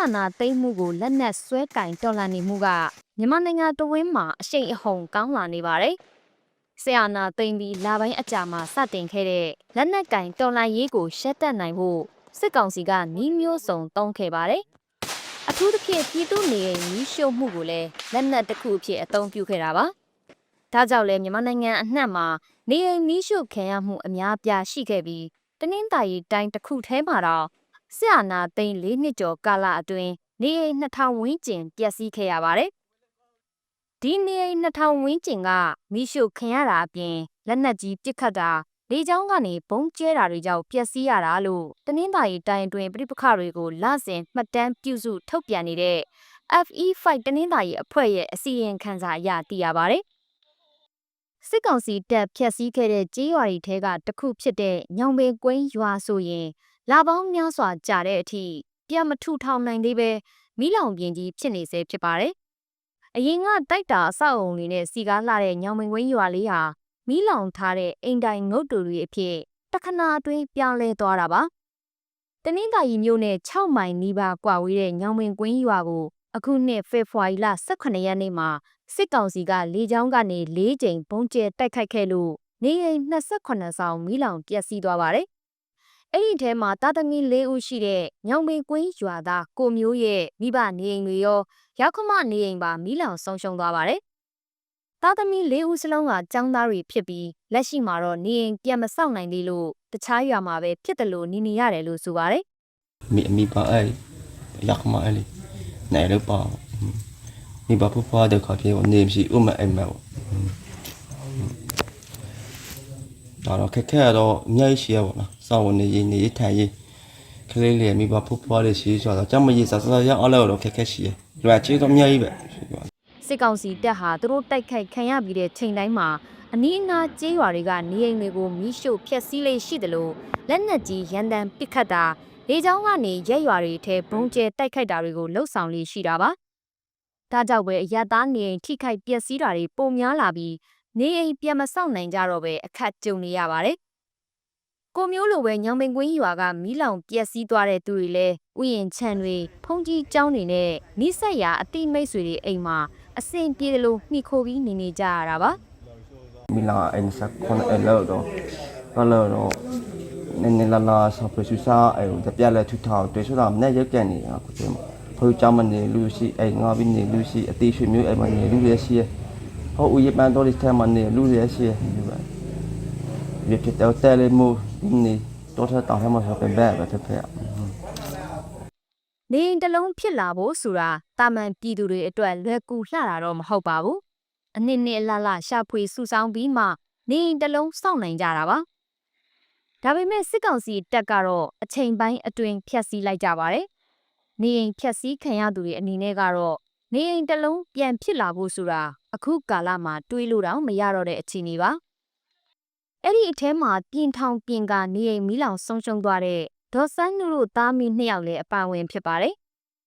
အာဏာသိမ်းမှုကိုလက်နက်ဆွဲကင်တော်လှန်နေမှုကမြန်မာနိုင်ငံတဝင်းမှာအရှိန်အဟုန်ကောင်းလာနေပါတယ်။ဆီအာနာသိမ်းပြီးလာပိုင်းအကြာမှာစတင်ခဲ့တဲ့လက်နက်ကင်တော်လှန်ရေးကိုရှက်တက်နိုင်ဖို့စစ်ကောင်စီကနှီးမျိုးစုံတုံးခဲ့ပါတယ်။အထူးသဖြင့်ပြည်သူနေအိမ်မီးရှို့မှုကိုလည်းလက်နက်တစ်ခုအဖြစ်အသုံးပြုခဲ့တာပါ။ဒါကြောင့်လည်းမြန်မာနိုင်ငံအနှံ့မှာနေအိမ်မီးရှို့ခံရမှုအများအပြားရှိခဲ့ပြီးတနင်္သာရီတိုင်းတစ်ခုထဲမှာတော့ ဆရာနာသိန်း၄နှစ်ကျော်ကာလအတွင်းနေအိမ်2000ဝန်းကျင်ပျက်စီးခဲ့ရပါတယ်။ဒီနေအိမ်2000ဝန်းကျင်ကမိရှုခံရတာအပြင်လက်နက်ကြီးပစ်ခတ်တာလေကြောင်းကနေဘုံကျဲတာတွေကြောင့်ပျက်စီးရတာလို့တနင်္သာရီတိုင်းအတွင်းပြိပခတွေကိုလစဉ်မှတ်တမ်းပြုစုထုတ်ပြန်နေတဲ့ FE5 တနင်္သာရီအဖွဲ့ရဲ့အစီရင်ခံစာအရသိရပါတယ်။စစ်ကောင်စီတပ်ဖျက်ဆီးခဲ့တဲ့ကြေးရွာတွေထဲကတစ်ခုဖြစ်တဲ့ညောင်ပင်ကွင်းရွာဆိုရင် လာပေါင်းများစွာကြာတဲ့အထိပြန်မထူထောင်နိုင်သေးပဲမိလောင်ပြင်ကြီးဖြစ်နေစေဖြစ်ပါတယ်။အရင်ကတိုက်တာအဆောက်အုံတွေနဲ့စီကားလှတဲ့ညောင်ပင်ကွင်းရွာလေးဟာမိလောင်ထားတဲ့အိမ်တိုင်ငုတ်တူတွေအဖြစ်တခဏအတွင်းပြောင်းလဲသွားတာပါ။တနင်္သာရီမြို့နဲ့6မိုင်နီးပါးကွာဝေးတဲ့ညောင်ပင်ကွင်းရွာကိုအခုနှစ်ဖေဖော်ဝါရီလ18ရက်နေ့မှာစစ်ကောင်စီကလေကြောင်းကနေ၄ကြိမ်ဘုံကျဲတိုက်ခိုက်ခဲ့လို့နေအိမ်28ဆောင်မိလောင်ပျက်စီးသွားပါတယ်။ အဲ့ဒီထဲမှာတာသမီ၄ဦးရှိတဲ့ညောင်ပင်ကွင်းရွာသားကိုမျိုးရဲ့မိဘနေအိမ်တွေရောရောက်ခမနေအိမ်ပါမိလောင်ဆုံးရှုံးသွားပါတယ်။တာသမီ၄ဦးစလုံးကចောင်းသားတွေဖြစ်ပြီးလက်ရှိမှာတော့နေအိမ်ပြန်မဆောက်နိုင်သေးလို့တခြားရွာမှာပဲဖြစ်တယ်လို့နေနေရတယ်လို့ဆိုပါတယ်။မိမိဘအဲ့ရောက်ခမအဲ့လေနိုင်လို့ပါမိဘဖဖွားတဲ့ခါပြေနေမရှိဥမအိမ်မှာပေါ့ ဒါတော့ခက်ခဲတော့အများကြီးရှိရပါတော့စောင့်ဝင်နေရင်နေထိုင်ရင်ကလေးလေးမိဘဖူးဖွားလေးရှိဆိုတော့ကြမ်းမကြီးစားစားရအောင်လို့ခက်ခဲရှိရလွယ်ချေတော့အများကြီးပဲရှိပါစစ်ကောင်စီတပ်ဟာသူတို့တိုက်ခိုက်ခံရပြီးတဲ့ချိန်တိုင်းမှာအနီးအနားကျေးရွာတွေကနေအိမ်တွေကိုမီးရှို့ဖျက်ဆီးလေးရှိတယ်လို့လက်နက်ကြီးရန်တမ်းပစ်ခတ်တာလေကြောင်းကနေရက်ရွာတွေထဲဘုံကျဲတိုက်ခိုက်တာတွေကိုလှုပ်ဆောင်လေးရှိတာပါ။ဒါကြောင့်ပဲအရသားနေအိမ်ထိခိုက်ပျက်စီးတာတွေပုံများလာပြီး နေအိမ်ပြန်မဆောက်နိုင်ကြတော့ပဲအခက်ကြုံနေရပါတယ်။ကိုမျိုးလိုပဲညောင်ပင်ကွင်းရွာကမီးလောင်ပျက်စီးသွားတဲ့သူတွေလည်းဥယျာဉ်ခြံတွေဖုန်ကြီးကျောင်းတွေနဲ့နိဆက်ရာအတိမိတ်ဆွေတွေအိမ်မှာအဆင်ပြေလို့နှိခိုပြီးနေနေကြရတာပါ။မီးလောင်အိမ်စက်ခွန်အလောတော့ကလောတော့နင်းနလာလာဆပ်ပစုစာအဲတပြက်လက်ထူထောင်တွေ့ဆိုတာမနဲ့ရုပ်ကြံနေတာကိုကျင်းဖို့ကြောင်းမနေလူရှိအိမ်ငါပြီးနေလူရှိအသေးရွှေမျိုးအိမ်မနေလူရရှိရဲ့ ဟောဦးရပန်တော်ဒီထဲမနေလူရရှိရဒီပါဒီဖြစ်တော့တဲလေမို့နေတော့ထတောင်းထဲမှာဆိုပဲဘက်ပဲဖြစ်ဖြစ်နေအိမ်တစ်လုံးဖြစ်လာဖို့ဆိုတာတာမန်ပြည်သူတွေအတွက်လွယ်ကူလှတာတော့မဟုတ်ပါဘူးအနှစ်နှစ်အလလရှာဖွေစုဆောင်းပြီးမှနေအိမ်တစ်လုံးစောင့်နိုင်ကြတာပါဒါပေမဲ့စစ်ကောင်စီတပ်ကတော့အချိန်ပိုင်းအတွင်းဖျက်ဆီးလိုက်ကြပါတယ်နေအိမ်ဖျက်ဆီးခံရသူတွေအနေနဲ့ကတော့ နေအိမ်တစ်လုံးပြန်ဖြစ်လာဖို့ဆိုတာအခုကာလမှာတွေးလို့တော့မရတော့တဲ့အခြေအနေပါအဲ့ဒီအထဲမှာပြင်ထောင်ပြင်ကနေအိမ်မီးလောင်ဆုံးရှုံးသွားတဲ့ဒေါ်ဆန်းနုတို့သားမီးနှစ်ယောက်လည်းအပါဝင်ဖြစ်ပါတယ်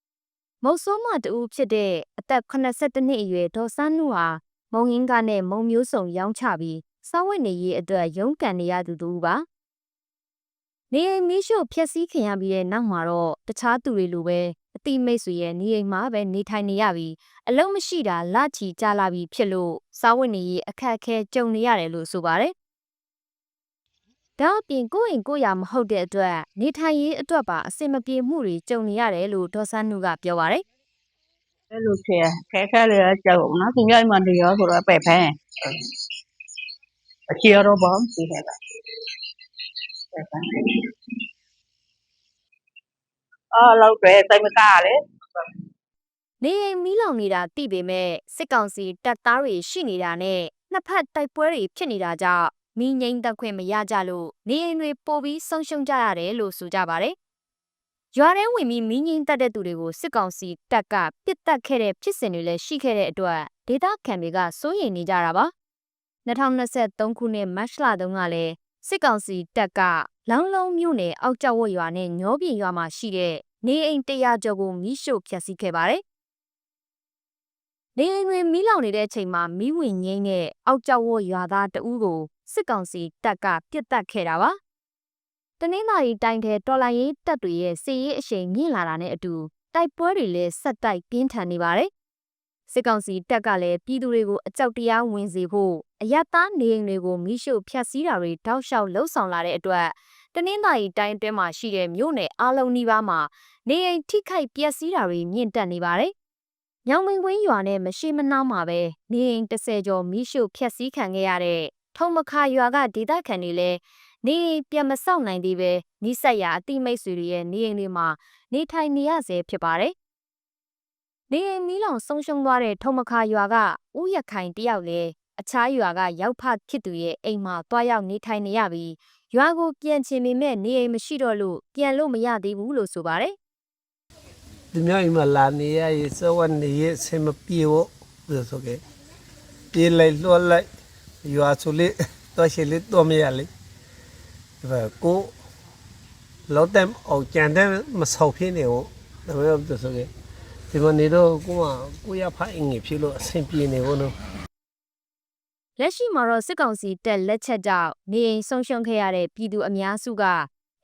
။မုတ်ဆိုးမတူဖြစ်တဲ့အသက်82နှစ်အရွယ်ဒေါ်ဆန်းနုဟာမုံရင်းကနဲ့မုံမျိုးစုံရောင်းချပြီးစောင်းဝတ်နေရေးအတွက်ရုန်းကန်နေရသူတူပါ။နေအိမ်မီးရှို့ဖျက်ဆီးခင်ရပြီးတဲ့နောက်မှာတော့တခြားသူတွေလိုပဲအ တိမိတ်ဆွေရဲ့နေအိမ်မှာပဲနေထိုင်နေရပြီးအလုံးမရှိတာလချီကြလာပြီးဖြစ်လို့စောင်းဝတ်နေရေးအခက်အခဲကြုံနေရတယ်လို့ဆိုပါတယ်။ဒါအပြင်ကိုယ့်အိမ်ကိုယ့်ယာမဟုတ်တဲ့အတွက်နေထိုင်ရေးအတွက်ပါအဆင်မပြေမှုတွေကြုံနေရတယ်လို့ဒေါ်ဆန်းနုကပြောပါတယ်အဲ့လိုဖြစ်ရခဲခဲလေးရကြောက်နော်သူများအိမ်မှာနေရောဆိုတော့ပဲ့ဖန်းအချီရောဘောင်းစီခဲ့တာပဲ့ဖန်း အာလောက်ပဲတိုင်မကားလေ။နေအိမ်မီးလောင်နေတာသိပေမဲ့စစ်ကောင်စီတပ်သားတွေရှိနေတာနဲ့နှစ်ဖက်တိုက်ပွဲတွေဖြစ်နေတာကြောင့်မီးငိမ့်သက်ခွင့်မရကြလို့နေအိမ်တွေပိုပြီးဆုံးရှုံးကြရတယ်လို့ဆိုကြပါတယ်။ရွာထဲဝင်ပြီးမီးငိမ့်သက်တဲ့သူတွေကိုစစ်ကောင်စီတပ်ကပစ်တက်ခဲ့တဲ့ဖြစ်စဉ်တွေလည်းရှိခဲ့တဲ့အတွက်ဒေသခံတွေကစိုးရိမ်နေကြတာပါ။2023ခုနှစ်မတ်လတုန်းကလည်း စစ်ကောင်စီတပ်ကလောင်းလုံးမြို့နယ်အောက်ကျောက်ဝတ်ရွာနဲ့ညောပြင်ရွာမှာရှိတဲ့နေအိမ်100ကျော်ကိုမီးရှို့ဖျက်ဆီးခဲ့ပါတယ်။နေအိမ်တွေမီးလောင်နေတဲ့အချိန်မှာမီးဝင်ငိမ့်တဲ့အောက်ကျောက်ဝတ်ရွာသားတဦးကိုစစ်ကောင်စီတပ်ကပစ်တက်ခဲ့တာပါ။တနင်္သာရီတိုင်းထဲတော်လိုင်းရေးတပ်တွေရဲ့စစ်ရေးအရှိန်မြင့်လာတာနဲ့အတူတိုက်ပွဲတွေလည်းဆက်တိုက်ပြင်းထန်နေပါတယ်။ စစ်ကောင်စီတပ်ကလည်းပြည်သူတွေကိုအကြောက်တရားဝင်စေဖို့အယက်သားနေအိမ်တွေကိုမိရှို့ဖျက်ဆီးတာတွေတောက်လျှောက်လှုံ့ဆော်လာတဲ့အတွက်တနင်္သာရီတိုင်းအတွင်းမှာရှိတဲ့မြို့နယ်အလုံးနီးပါးမှာနေအိမ်ထိခိုက်ပျက်စီးတာတွေမြင့်တက်နေပါတယ်။ညောင်မင်းကွင်းရွာနဲ့မရှိမနှောင်းမှာပဲနေအိမ်30ကျော်မိရှို့ဖျက်ဆီးခံခဲ့ရတဲ့ထုံမခါရွာကဒေသခံတွေလည်းနေအိမ်ပြန်မဆောက်နိုင်သေးပဲနိဆက်ရာအတိမိတ်ဆွေတွေရဲ့နေအိမ်တွေမှာနေထိုင်နေရဆဲဖြစ်ပါတယ်။ နေအိမ်မီးလောင်ဆုံးရှုံးသွားတဲ့ထုံမခါရွာကဦးရခိုင်တယောက်လည်းအခြားရွာကရောက်ဖဖြစ်သူရဲ့အိမ်မှာတွားရောက်နေထိုင်နေရပြီးရွာကိုပြန်ချင်ပေမဲ့နေအိမ်မရှိတော့လို့ပြန်လို့မရသေးဘူးလို့ဆိုပါတယ်ဒီမြောက်အိမ်မှာလာနေရရေးစဝတ်နေရအဆင်မပြေဘူးလို့ဆိုခဲ့ပြေးလိုက်လွှတ်လိုက်ရွာဆိုလေတော့ရှိလေတော့မရလေဒီဘက်ကိုလောက်တယ်အောင်ကြံတယ်မဆောက်ဖြစ်နေဘူးဒါပေမဲ့ဆိုခဲ့ ဒီမနေတော့ကိုကကိုရဖိုင်ငယ်ဖြစ်လို့အဆင်ပြေနေဘူးနော်။လက်ရှိမှာတော့စစ်ကောင်စီတပ်လက်ချက်ကြောင့်နေအိမ်ဆုံးရှုံးခဲ့ရတဲ့ပြည်သူအများစုက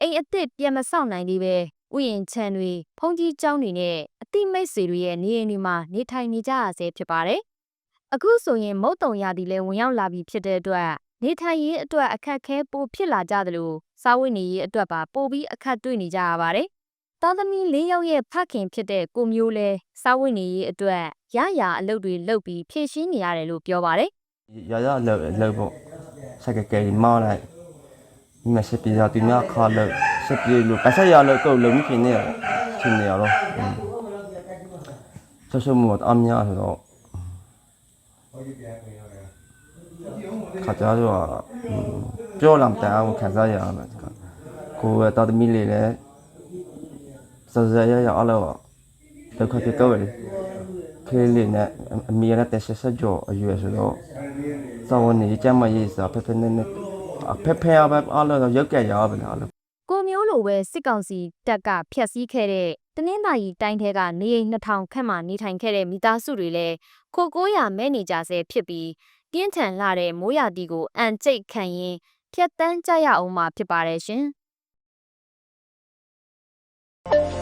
အိမ်အစ်စ်ပြန်မဆောက်နိုင်သေးပဲဥယျာဉ်ခြံတွေဖုန်ကြီးကျောင်းတွေနဲ့အတိမိတ်ဆွေတွေရဲ့နေအိမ်တွေမှာနေထိုင်နေကြရဆဲဖြစ်ပါတယ်။အခုဆိုရင်မုတ်တုံရသည်လည်းဝင်ရောက်လာပြီဖြစ်တဲ့အတွက်နေထိုင်ရေးအတွက်အခက်အခဲပိုဖြစ်လာကြသလိုစားဝတ်နေရေးအတွက်ပါပိုပြီးအခက်တွေ့နေကြရပါတယ်။ သားသမီး၄ယောက်ရဲ့ဖခင်ဖြစ်တဲ့ကိုမျိုးလဲစားဝတ်နေရေးအတွက်ရရအလုပ်တွေလုပ်ပြီးဖြည့်ရှင်းနေရတယ်လို့ပြောပါတယ်ရရလောက်လောက်ပေါ့စက်ကကဲမောင်းလိုက်ဒီမှာဆက်ပြေတာဒီမှာခါလောက်ဆက်ပြေလို့ပတ်ဆက်ရလောက်တော့လုံးဖြစ်နေရဖြစ်နေရတော့ဆောဆောမို့အများဆိုတော့ခါကြတော့ပြောလာတဲ့အောင်ခံစားရအောင်ကိုယ်တော်သမီးလေးလည်း စစရရအလောဒုက္ခပြတော့လေခေးလေးနဲ့အမီရတဲ့ဆက်ဆက်ကြောအရွယ်ဆိုတော့စောင်းနေကြမ်းမရေးစားဖက်ဖက်နဲ့နဲ့ဖက်ဖက်အဘအားလုံးရုပ်ကြရပါလားလို့။ကိုမျိုးလိုပဲစစ်ကောင်စီတပ်ကဖျက်ဆီးခဲ့တဲ့တနင်္သာရီတိုင်းထဲကနေအိမ်2000ခန့်မှနေထိုင်ခဲ့တဲ့မိသားစုတွေလည်းခိုကိုးရမဲနေကြဆဲဖြစ်ပြီးပြင်းထန်လာတဲ့မိုးရာသီကိုအန်ကျိတ်ခံရင်ဖျက်တမ်းကြရအောင်မှာဖြစ်ပါတယ်ရှင်။